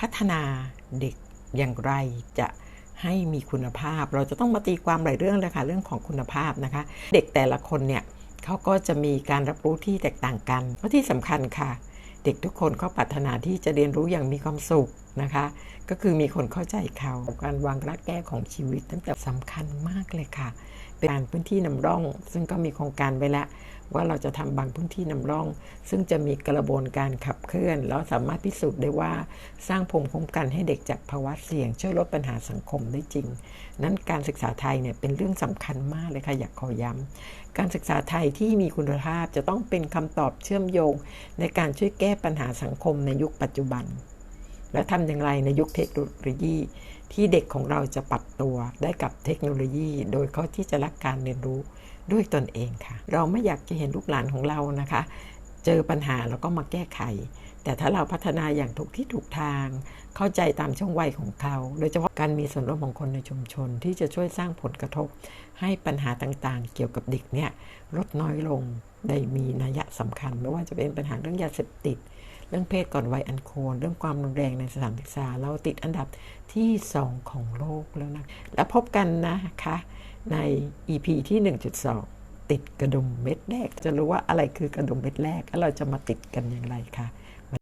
พัฒนาเด็กอย่างไรจะให้มีคุณภาพ เราจะต้องมาตีความหลายเรื่องเลยค่ะเรื่องของคุณภาพนะคะ เด็กแต่ละคนเนี่ยเขาก็จะมีการรับรู้ที่แตกต่างกันเพราะที่สำคัญค่ะ เด็กทุกคนเขาปรารถนาที่จะเรียนรู้อย่างมีความสุข นะคะ ก็คือมีคนเข้าใจเขาการวางรากแก้ของชีวิต ตั้งแต่สำคัญมากเลยค่ะ เป็นการพื้นที่นำร่อง ซึ่งก็มีโครงการไว้แล้วว่าเราจะทำบางพื้นที่นำร่อง ซึ่งจะมีกระบวนการขับเคลื่อน แล้วสามารถพิสูจน์ได้ว่าสร้างภูมิคุ้มกันให้เด็กจากภาวะเสี่ยง ช่วยลดปัญหาสังคมได้จริง นั้นการศึกษาไทยเนี่ยเป็นเรื่องสำคัญมากเลยค่ะ อยากขอย้ำการศึกษาไทยที่มีคุณภาพจะต้องเป็นคำตอบเชื่อมโยง ในการช่วยแก้ปัญหาสังคมในยุคปัจจุบัน และทำอย่างไรในยุคเทคโนโลยี ที่เด็กของเราจะปรับตัวได้กับเทคโนโลยี โดยเขาที่จะรักการเรียนรู้ด้วยตนเองค่ะ เราไม่อยากจะเห็นลูกหลานของเรานะคะ เจอปัญหาแล้วก็มาแก้ไข แต่ถ้าเราพัฒนาอย่างถูกที่ถูกทาง เข้าใจตามช่วงวัยของเขา โดยเฉพาะการมีส่วนร่วมของคนในชุมชน ที่จะช่วยสร้างผลกระทบ ให้ปัญหาต่างๆ เกี่ยวกับเด็กเนี่ยลดน้อยลงได้มีนัยสำคัญ ไม่ว่าจะเป็นปัญหาเรื่องยาเสพติด เรื่องเพศก่อนวัยอันควร เรื่องความรุนแรงในสถานศึกษา เราติดอันดับที่ 2 ของโลกแล้วนะ แล้วพบกันนะคะใน EP ที่ 1.2 ติดกระดุมเม็ดแรก จะรู้ว่าอะไรคือกระดุมเม็ดแรก แล้วเราจะมาติดกันอย่างไรคะ